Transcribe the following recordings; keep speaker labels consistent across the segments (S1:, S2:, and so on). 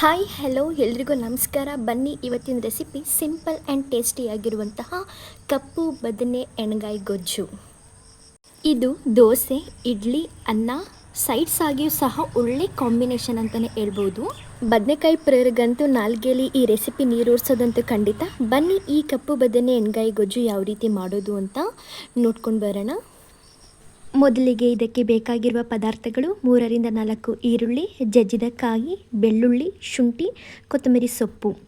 S1: Hi, hello, ಎಲ್ರಿಗೂ ನಮಸ್ಕಾರ. ಬನ್ನಿ, ಇವತ್ತಿನ ರೆಸಿಪಿ ಸಿಂಪಲ್ ಆ್ಯಂಡ್ ಟೇಸ್ಟಿಯಾಗಿರುವಂತಹ ಕಪ್ಪು ಬದನೆ ಎಣ್ಗಾಯಿ ಗೊಜ್ಜು. ಇದು ದೋಸೆ, ಇಡ್ಲಿ, ಅನ್ನ ಸೈಡ್ಸ್ ಆಗಿಯೂ ಸಹ ಒಳ್ಳೆ ಕಾಂಬಿನೇಷನ್ ಅಂತಲೇ ಹೇಳ್ಬೋದು. ಬದನೆಕಾಯಿ ಪ್ರೇರಿಗಂತೂ ನಾಲ್ಗೆಲಿ ಈ ರೆಸಿಪಿ ನೀರೂರಿಸೋದಂತೂ ಖಂಡಿತ. ಬನ್ನಿ, ಈ ಕಪ್ಪು ಬದನೆ ಎಣ್ಗಾಯಿ ಗೊಜ್ಜು ಯಾವ ರೀತಿ ಮಾಡೋದು ಅಂತ ನೋಡ್ಕೊಂಡು ಬರೋಣ. ಮೊದಲಿಗೆ ಇದಕ್ಕೆ ಬೇಕಾಗಿರುವ ಪದಾರ್ಥಗಳು ಮೂರರಿಂದ ನಾಲ್ಕು ಈರುಳ್ಳಿ ಜಜ್ಜಿದ ಕಾಯಿ ಬೆಳ್ಳುಳ್ಳಿ, ಶುಂಠಿ, ಕೊತ್ತಂಬರಿ ಸೊಪ್ಪು.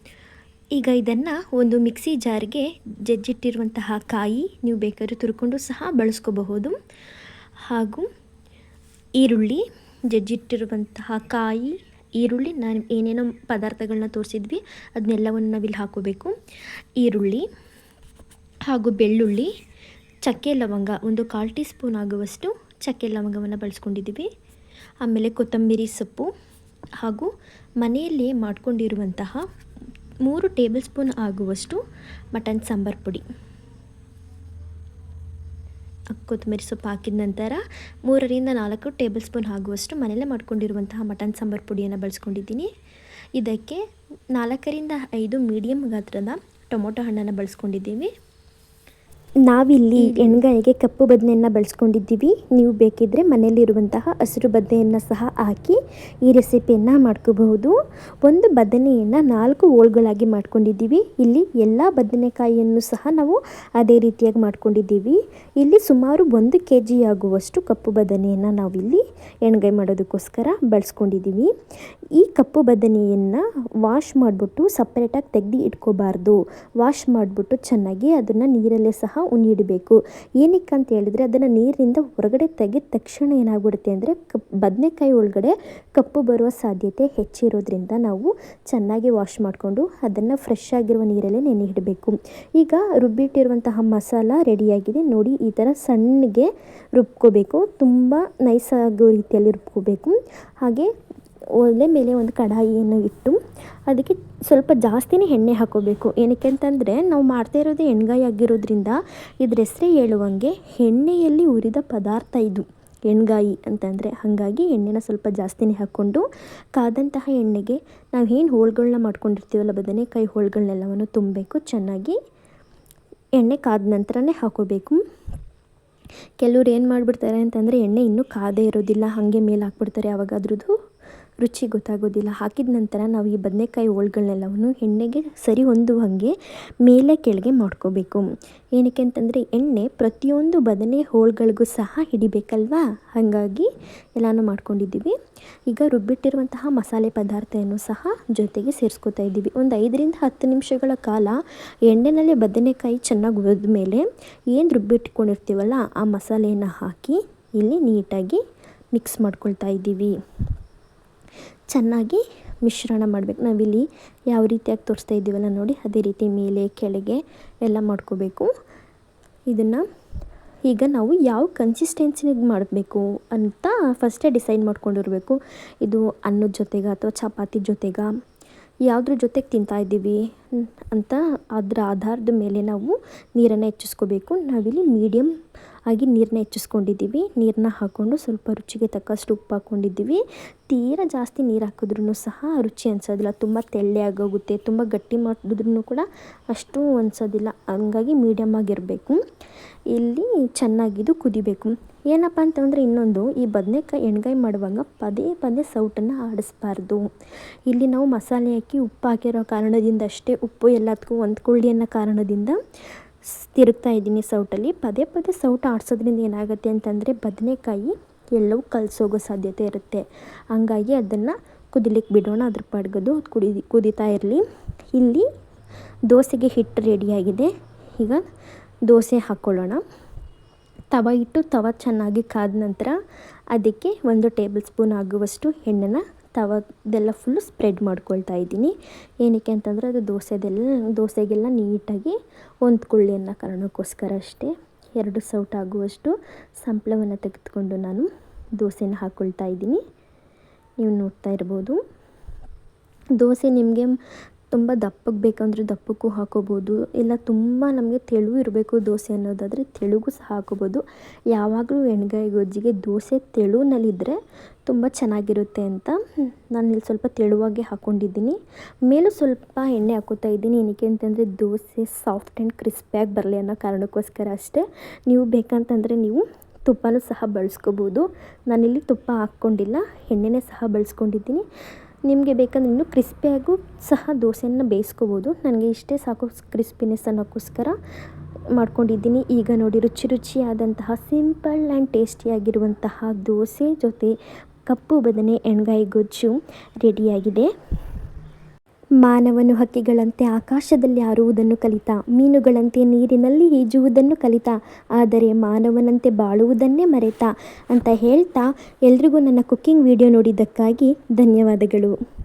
S1: ಈಗ ಇದನ್ನು ಒಂದು ಮಿಕ್ಸಿ ಜಾರ್ಗೆ ಜಜ್ಜಿಟ್ಟಿರುವಂತಹ ಕಾಯಿ ನೀವು ಬೇಕಾದ್ರೂ ತುರ್ಕೊಂಡು ಸಹ ಬಳಸ್ಕೋಬಹುದು. ಹಾಗೂ ಈರುಳ್ಳಿ, ಜಜ್ಜಿಟ್ಟಿರುವಂತಹ ಕಾಯಿ, ಈರುಳ್ಳಿ, ನಾನು ಏನೇನೋ ಪದಾರ್ಥಗಳನ್ನ ತೋರಿಸಿದ್ವಿ ಅದನ್ನೆಲ್ಲವನ್ನು ನಾವಿಲ್ಲಿ ಹಾಕೋಬೇಕು. ಈರುಳ್ಳಿ ಹಾಗೂ ಬೆಳ್ಳುಳ್ಳಿ ಚಕ್ಕೆ ಲವಂಗ, ಒಂದು ಕಾಲು ಟೀ ಸ್ಪೂನ್ ಆಗುವಷ್ಟು ಚಕ್ಕೆ ಲವಂಗವನ್ನು ಬಳಸ್ಕೊಂಡಿದ್ದೀವಿ. ಆಮೇಲೆ ಕೊತ್ತಂಬರಿ ಸೊಪ್ಪು ಹಾಗೂ ಮನೆಯಲ್ಲಿ ಮಾಡಿಕೊಂಡಿರುವಂತಹ ಮೂರು ಟೇಬಲ್ ಸ್ಪೂನ್ ಆಗುವಷ್ಟು ಮಟನ್ ಸಾಂಬಾರ್ ಪುಡಿ. ಕೊತ್ತಂಬರಿ ಸೊಪ್ಪು ಹಾಕಿದ ನಂತರ ಮೂರರಿಂದ ನಾಲ್ಕು ಟೇಬಲ್ ಸ್ಪೂನ್ ಆಗುವಷ್ಟು ಮನೆಯಲ್ಲೇ ಮಾಡಿಕೊಂಡಿರುವಂತಹ ಮಟನ್ ಸಾಂಬಾರ್ ಪುಡಿಯನ್ನು ಬಳಸ್ಕೊಂಡಿದ್ದೀನಿ. ಇದಕ್ಕೆ ನಾಲ್ಕರಿಂದ ಐದು ಮೀಡಿಯಮ್ ಗಾತ್ರದ ಟೊಮೊಟೊ ಹಣ್ಣನ್ನು ಬಳಸ್ಕೊಂಡಿದ್ದೀವಿ. ನಾವಿಲ್ಲಿ ಎಣ್ಗಾಯಿಗೆ ಕಪ್ಪು ಬದನೆಯನ್ನು ಬಳಸ್ಕೊಂಡಿದ್ದೀವಿ. ನೀವು ಬೇಕಿದ್ದರೆ ಮನೆಯಲ್ಲಿರುವಂತಹ ಹಸಿರು ಬದನೆಯನ್ನು ಸಹ ಹಾಕಿ ಈ ರೆಸಿಪಿಯನ್ನು ಮಾಡ್ಕೋಬಹುದು. ಒಂದು ಬದನೆಯನ್ನು ನಾಲ್ಕು ಹೋಳ್ಗಳಾಗಿ ಮಾಡ್ಕೊಂಡಿದ್ದೀವಿ. ಇಲ್ಲಿ ಎಲ್ಲ ಬದನೆಕಾಯಿಯನ್ನು ಸಹ ನಾವು ಅದೇ ರೀತಿಯಾಗಿ ಮಾಡ್ಕೊಂಡಿದ್ದೀವಿ. ಇಲ್ಲಿ ಸುಮಾರು ಒಂದು ಕೆ ಜಿ ಆಗುವಷ್ಟು ಕಪ್ಪು ಬದನೆಯನ್ನು ನಾವಿಲ್ಲಿ ಎಣ್ಗಾಯಿ ಮಾಡೋದಕ್ಕೋಸ್ಕರ ಬಳಸ್ಕೊಂಡಿದ್ದೀವಿ. ಈ ಕಪ್ಪು ಬದನೆಯನ್ನು ವಾಶ್ ಮಾಡಿಬಿಟ್ಟು ಸಪ್ರೇಟಾಗಿ ತೆಗೆದು ಇಟ್ಕೋಬಾರ್ದು. ವಾಶ್ ಮಾಡಿಬಿಟ್ಟು ಚೆನ್ನಾಗಿ ಅದನ್ನು ನೀರಲ್ಲೇ ಸಹ ಉಣಿಡಬೇಕು ಏನಕ್ಕೆ ಅಂತ ಹೇಳಿದ್ರೆ ಅದನ್ನು ನೀರಿನಿಂದ ಹೊರಗಡೆ ತೆಗೆದ ತಕ್ಷಣ ಏನಾಗ್ಬಿಡುತ್ತೆ ಅಂದರೆ ಕಪ್, ಬದನೆಕಾಯಿ ಒಳಗಡೆ ಕಪ್ಪು ಬರುವ ಸಾಧ್ಯತೆ ಹೆಚ್ಚಿರೋದ್ರಿಂದ ನಾವು ಚೆನ್ನಾಗಿ ವಾಶ್ ಮಾಡಿಕೊಂಡು ಅದನ್ನು ಫ್ರೆಶ್ ಆಗಿರುವ ನೀರಲ್ಲೇ ನೆನೆ ಇಡಬೇಕು. ಈಗ ರುಬ್ಬಿಟ್ಟಿರುವಂತಹ ಮಸಾಲ ರೆಡಿಯಾಗಿದೆ. ನೋಡಿ, ಈ ಥರ ಸಣ್ಣಗೆ ರುಬ್ಕೋಬೇಕು. ತುಂಬ ನೈಸ್ ಆಗೋ ರೀತಿಯಲ್ಲಿ ರುಬ್ಕೋಬೇಕು. ಹಾಗೆ ಒಲೆ ಮೇಲೆ ಒಂದು ಕಡಾಯಿಯನ್ನು ಇಟ್ಟು ಅದಕ್ಕೆ ಸ್ವಲ್ಪ ಜಾಸ್ತಿನೇ ಎಣ್ಣೆ ಹಾಕೋಬೇಕು. ಏನಕ್ಕೆ ಅಂತಂದರೆ ನಾವು ಮಾಡ್ತಾ ಇರೋದೇ ಎಣ್ಗಾಯಿ ಆಗಿರೋದ್ರಿಂದ ಇದ್ರ ಹೆಸರೇ ಹೇಳುವಂಗೆ ಎಣ್ಣೆಯಲ್ಲಿ ಹುರಿದ ಪದಾರ್ಥ ಇದು. ಎಣ್ಗಾಯಿ ಅಂತಂದರೆ ಹಾಗಾಗಿ ಎಣ್ಣೆನ ಸ್ವಲ್ಪ ಜಾಸ್ತಿನೇ ಹಾಕ್ಕೊಂಡು ಕಾದಂತಹ ಎಣ್ಣೆಗೆ ನಾವು ಏನು ಹೋಳುಗಳನ್ನ ಮಾಡ್ಕೊಂಡಿರ್ತೀವಲ್ಲ ಬದನೆಕಾಯಿ ಹೋಳುಗಳನ್ನೆಲ್ಲವನ್ನು ತುಂಬಬೇಕು. ಚೆನ್ನಾಗಿ ಎಣ್ಣೆ ಕಾದ ನಂತರನೇ ಹಾಕೋಬೇಕು. ಕೆಲವ್ರು ಏನು ಮಾಡಿಬಿಡ್ತಾರೆ ಅಂತಂದರೆ ಎಣ್ಣೆ ಇನ್ನೂ ಕಾದೇ ಇರೋದಿಲ್ಲ, ಹಾಗೆ ಮೇಲೆ ಹಾಕ್ಬಿಡ್ತಾರೆ ಯಾವಾಗಾದ್ರದ್ದು ರುಚಿ ಗೊತ್ತಾಗೋದಿಲ್ಲ. ಹಾಕಿದ ನಂತರ ನಾವು ಈ ಬದನೆಕಾಯಿ ಹೋಳ್ಗಳನ್ನೆಲ್ಲವನ್ನು ಎಣ್ಣೆಗೆ ಸರಿ ಹೊಂದುವ ಹಾಗೆ ಮೇಲೆ ಕೆಳಗೆ ಮಾಡ್ಕೋಬೇಕು. ಏನಕ್ಕೆ ಅಂತಂದರೆ ಎಣ್ಣೆ ಪ್ರತಿಯೊಂದು ಬದನೆ ಹೋಳುಗಳಿಗೂ ಸಹ ಹಿಡಿಬೇಕಲ್ವಾ? ಹಾಗಾಗಿ ಎಲ್ಲನೂ ಮಾಡ್ಕೊಂಡಿದ್ದೀವಿ. ಈಗ ರುಬ್ಬಿಟ್ಟಿರುವಂತಹ ಮಸಾಲೆ ಪದಾರ್ಥವನ್ನು ಸಹ ಜೊತೆಗೆ ಸೇರಿಸ್ಕೋತಾ ಇದ್ದೀವಿ. ಒಂದು ಐದರಿಂದ ಹತ್ತು ನಿಮಿಷಗಳ ಕಾಲ ಎಣ್ಣೆನಲ್ಲೇ ಬದನೆಕಾಯಿ ಚೆನ್ನಾಗಿ ಹುರಿದ ಮೇಲೆ ಏನು ರುಬ್ಬಿಟ್ಕೊಂಡಿರ್ತೀವಲ್ಲ ಆ ಮಸಾಲೆಯನ್ನು ಹಾಕಿ ಇಲ್ಲಿ ನೀಟಾಗಿ ಮಿಕ್ಸ್ ಮಾಡ್ಕೊಳ್ತಾ ಇದ್ದೀವಿ. ಚೆನ್ನಾಗಿ ಮಿಶ್ರಣ ಮಾಡಬೇಕು. ನಾವಿಲ್ಲಿ ಯಾವ ರೀತಿಯಾಗಿ ತೋರಿಸ್ತಾ ಇದ್ದೀವಲ್ಲ ನೋಡಿ, ಅದೇ ರೀತಿ ಮೇಲೆ, ಕೆಳಗೆ ಎಲ್ಲ ಮಾಡ್ಕೋಬೇಕು. ಇದನ್ನು ಈಗ ನಾವು ಯಾವ ಕನ್ಸಿಸ್ಟೆನ್ಸಿಗೆ ಮಾಡಬೇಕು ಅಂತ ಫಸ್ಟೇ ಡಿಸೈಡ್ ಮಾಡ್ಕೊಂಡಿರಬೇಕು. ಇದು ಅನ್ನದ ಜೊತೆಗೆ ಅಥವಾ ಚಪಾತಿ ಜೊತೆಗೆ? ಯಾವುದ್ರ ಜೊತೆಗೆ ತಿಂತಾ ಇದ್ದೀವಿ ಅಂತ ಅದರ ಆಧಾರದ ಮೇಲೆ ನಾವು ನೀರನ್ನು ಹೆಚ್ಚಿಸ್ಕೋಬೇಕು. ನಾವಿಲ್ಲಿ ಮೀಡಿಯಮ್ ಆಗಿ ನೀರನ್ನ ಹೆಚ್ಚಿಸ್ಕೊಂಡಿದ್ದೀವಿ. ನೀರನ್ನ ಹಾಕ್ಕೊಂಡು ಸ್ವಲ್ಪ ರುಚಿಗೆ ತಕ್ಕಷ್ಟು ಉಪ್ಪು ಹಾಕ್ಕೊಂಡಿದ್ದೀವಿ ತೀರಾ ಜಾಸ್ತಿ ನೀರು ಹಾಕಿದ್ರೂ ಸಹ ರುಚಿ ಅನ್ಸೋದಿಲ್ಲ. ತುಂಬ ತೆಳ್ಳೆ ಆಗೋಗುತ್ತೆ, ತುಂಬ ಗಟ್ಟಿ ಮಾಡಿದ್ರೂ ಕೂಡ ಅಷ್ಟು ಅನ್ಸೋದಿಲ್ಲ. ಹಂಗಾಗಿ ಮೀಡಿಯಮ್ ಆಗಿರಬೇಕು. ಇಲ್ಲಿ ಚೆನ್ನಾಗಿದ್ದು ಕುದಿಬೇಕು. ಏನಪ್ಪ ಅಂತಂದರೆ ಇನ್ನೊಂದು, ಈ ಬದನೆಕಾಯಿ ಎಣ್ಗಾಯಿ ಮಾಡುವಾಗ ಪದೇ ಪದೇ ಸೌಟನ್ನು ಆಡಿಸ್ಬಾರ್ದು. ಇಲ್ಲಿ ನಾವು ಮಸಾಲೆ ಹಾಕಿ ಉಪ್ಪು ಹಾಕಿರೋ ಕಾರಣದಿಂದ ಅಷ್ಟೇ, ಉಪ್ಪು ಎಲ್ಲದಕ್ಕೂ ಹೊಂದ್ಕೊಳ್ಳಿ ಅನ್ನೋ ಕಾರಣದಿಂದ ತಿರುಗ್ತಾ ಇದ್ದೀನಿ ಸೌಟಲ್ಲಿ. ಪದೇ ಪದೇ ಸೌಟ್ ಆಡಿಸೋದ್ರಿಂದ ಏನಾಗುತ್ತೆ ಅಂತಂದರೆ ಬದನೆಕಾಯಿ ಎಲ್ಲವೂ ಕಲಸೋಗೋ ಸಾಧ್ಯತೆ ಇರುತ್ತೆ. ಹಂಗಾಗಿ ಅದನ್ನು ಕುದಿಲಿಕ್ಕೆ ಬಿಡೋಣ, ಅದ್ರ ಪಡ್ಗದು ಕುಡಿ, ಕುದೀತಾ ಇರಲಿ. ಇಲ್ಲಿ ದೋಸೆಗೆ ಹಿಟ್ಟು ರೆಡಿಯಾಗಿದೆ ಈಗ ದೋಸೆ ಹಾಕ್ಕೊಳ್ಳೋಣ ತವ ಇಟ್ಟು ತವ ಚೆನ್ನಾಗಿ ಕಾದ ನಂತರ ಅದಕ್ಕೆ ಒಂದು ಟೇಬಲ್ ಸ್ಪೂನ್ ಆಗುವಷ್ಟು ಎಣ್ಣೆನ ತವದೆಲ್ಲ ಫುಲ್ಲು ಸ್ಪ್ರೆಡ್ ಮಾಡ್ಕೊಳ್ತಾ ಇದ್ದೀನಿ. ಏನಕ್ಕೆ ಅಂತಂದರೆ ಅದು ದೋಸೆದೆಲ್ಲ, ದೋಸೆಗೆಲ್ಲ ನೀಟಾಗಿ ಹೊಂದ್ಕೊಳ್ಳಿ ಅನ್ನೋ ಕಾರಣಕ್ಕೋಸ್ಕರ ಅಷ್ಟೇ. ಎರಡು ಸೌಟ್ ಆಗುವಷ್ಟು ಸಂಪ್ಳವನ್ನು ತೆಗೆದುಕೊಂಡು ನಾನು ದೋಸೆನ ಹಾಕ್ಕೊಳ್ತಾ ಇದ್ದೀನಿ. ನೀವು ನೋಡ್ತಾ ಇರ್ಬೋದು. ದೋಸೆ ನಿಮಗೆ ತುಂಬ ದಪ್ಪಗೆ ಬೇಕಂದರೆ ದಪ್ಪಕ್ಕೂ ಹಾಕೋಬೋದು. ಇಲ್ಲ ತುಂಬ ನಮಗೆ ತೆಳು ಇರಬೇಕು ದೋಸೆ ಅನ್ನೋದಾದರೆ ತೆಳುಗೂ ಸಹ ಹಾಕೋಬೋದು. ಯಾವಾಗಲೂ ಎಣ್ಗಾಯಿ ಗೊಜ್ಜಿಗೆ ದೋಸೆ ತೆಳುನಲ್ಲಿದ್ದರೆ ತುಂಬ ಚೆನ್ನಾಗಿರುತ್ತೆ ಅಂತ ನಾನು ಇಲ್ಲಿ ಸ್ವಲ್ಪ ತೆಳುವಾಗೆ ಹಾಕ್ಕೊಂಡಿದ್ದೀನಿ ಮೇಲೂ ಸ್ವಲ್ಪ ಎಣ್ಣೆ ಹಾಕೋತಾ ಇದ್ದೀನಿ. ಏನಕ್ಕೆ ಅಂತಂದರೆ ದೋಸೆ ಸಾಫ್ಟ್ ಆ್ಯಂಡ್ ಕ್ರಿಸ್ಪಿಯಾಗಿ ಬರಲಿ ಅನ್ನೋ ಕಾರಣಕ್ಕೋಸ್ಕರ ಅಷ್ಟೇ. ನೀವು ಬೇಕಂತಂದರೆ ನೀವು ತುಪ್ಪನೂ ಸಹ ಬಳಸ್ಕೋಬೋದು. ನಾನಿಲ್ಲಿ ತುಪ್ಪ ಹಾಕ್ಕೊಂಡಿಲ್ಲ, ಎಣ್ಣೆನೇ ಸಹ ಬಳಸ್ಕೊಂಡಿದ್ದೀನಿ. ನಿಮಗೆ ಬೇಕಂದ್ರೆ ಇನ್ನೂ ಕ್ರಿಸ್ಪಿಯಾಗೂ ಸಹ ದೋಸೆಯನ್ನು ಬೇಯಿಸ್ಕೋಬೋದು. ನನಗೆ ಇಷ್ಟೇ ಸಾಕು ಕ್ರಿಸ್ಪಿನೆಸ್ ಅನ್ನೋಕ್ಕೋಸ್ಕರ ಮಾಡ್ಕೊಂಡಿದ್ದೀನಿ. ಈಗ ನೋಡಿ, ರುಚಿ ರುಚಿಯಾದಂತಹ ಸಿಂಪಲ್ ಆ್ಯಂಡ್ ಟೇಸ್ಟಿಯಾಗಿರುವಂತಹ ದೋಸೆ ಜೊತೆ ಕಪ್ಪು ಬದನೆ ಎಣ್ಗಾಯಿ ಗೊಜ್ಜು ರೆಡಿಯಾಗಿದೆ. ಮಾನವನು ಹಕ್ಕಿಗಳಂತೆ ಆಕಾಶದಲ್ಲಿ ಹಾರುವುದನ್ನು ಕಲಿತ, ಮೀನುಗಳಂತೆ ನೀರಿನಲ್ಲಿ ಈಜುವುದನ್ನು ಕಲಿತ, ಆದರೆ ಮಾನವನಂತೆ ಬಾಳುವುದನ್ನೇ ಮರೆತ ಅಂತ ಹೇಳ್ತಾ ಎಲ್ರಿಗೂ ನನ್ನ ಕುಕ್ಕಿಂಗ್ ವಿಡಿಯೋ ನೋಡಿದ್ದಕ್ಕಾಗಿ ಧನ್ಯವಾದಗಳು.